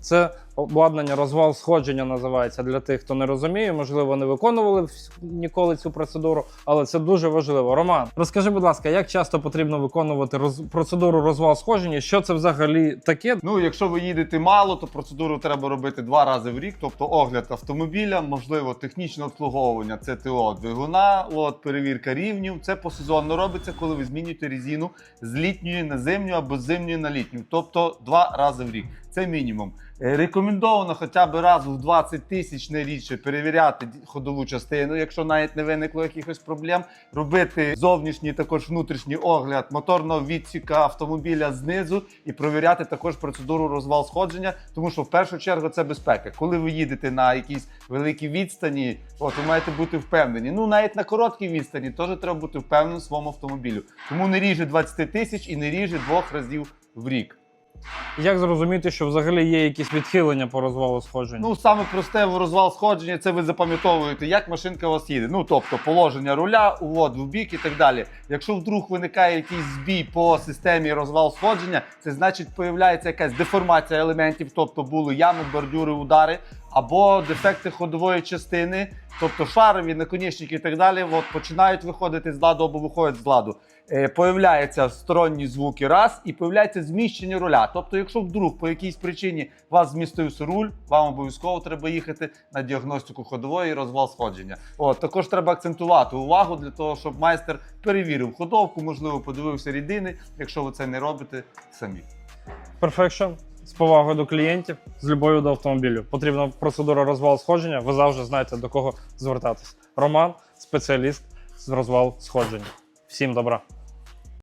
Це обладнання розвал сходження називається для тих, хто не розуміє. Можливо, не виконували ніколи цю процедуру, але це дуже важливо. Роман, розкажи, будь ласка, як часто потрібно виконувати роз... процедуру розвал сходження? Що це взагалі таке? Ну, якщо ви їдете мало, то процедуру треба робити два рази в рік, тобто огляд автомобіля, можливо, технічне обслуговування, це ТО двигуна, от перевірка рівнів. Це посезонно робиться, коли ви змінюєте резину з літньої на зимню або з зимньої на літню, тобто два рази в рік. Це мінімум. Е, Рекомендовано хоча б раз в 20 тисяч не рідше перевіряти ходову частину, якщо навіть не виникло якихось проблем. Робити зовнішній також внутрішній огляд моторного відсіка автомобіля знизу і провіряти також процедуру розвал сходження, тому що в першу чергу це безпека. Коли ви їдете на якійсь великій відстані, от ви маєте бути впевнені. Ну навіть на короткій відстані теж треба бути впевненим в своєму автомобілю. Тому не ріже 20 тисяч і не ріже двох разів в рік. Як зрозуміти, що взагалі є якісь відхилення по розвалу сходження? Ну, саме просте в розвал сходження, це ви запам'ятовуєте, як машинка у вас їде. Ну, тобто положення руля, увод в бік і так далі. Якщо вдруг виникає якийсь збій по системі розвал сходження, це значить появляється якась деформація елементів, тобто були ями, бордюри, удари, або дефекти ходової частини, тобто шарові, наконечники і так далі, от починають виходити з ладу або виходять з ладу. Е, появляються сторонні звуки раз і появляється зміщення руля. Тобто, якщо вдруг по якійсь причині вас змістився руль, вам обов'язково треба їхати на діагностику ходової і розвал сходження. От також треба акцентувати увагу для того, щоб майстер перевірив ходовку, можливо, подивився рідини, якщо ви це не робите самі. Perfection з повагою до клієнтів, з любов'ю до автомобілю. Потрібна процедура розвал сходження. Ви завжди знаєте до кого звертатись. Роман, спеціаліст з розвал сходження. Всім добра.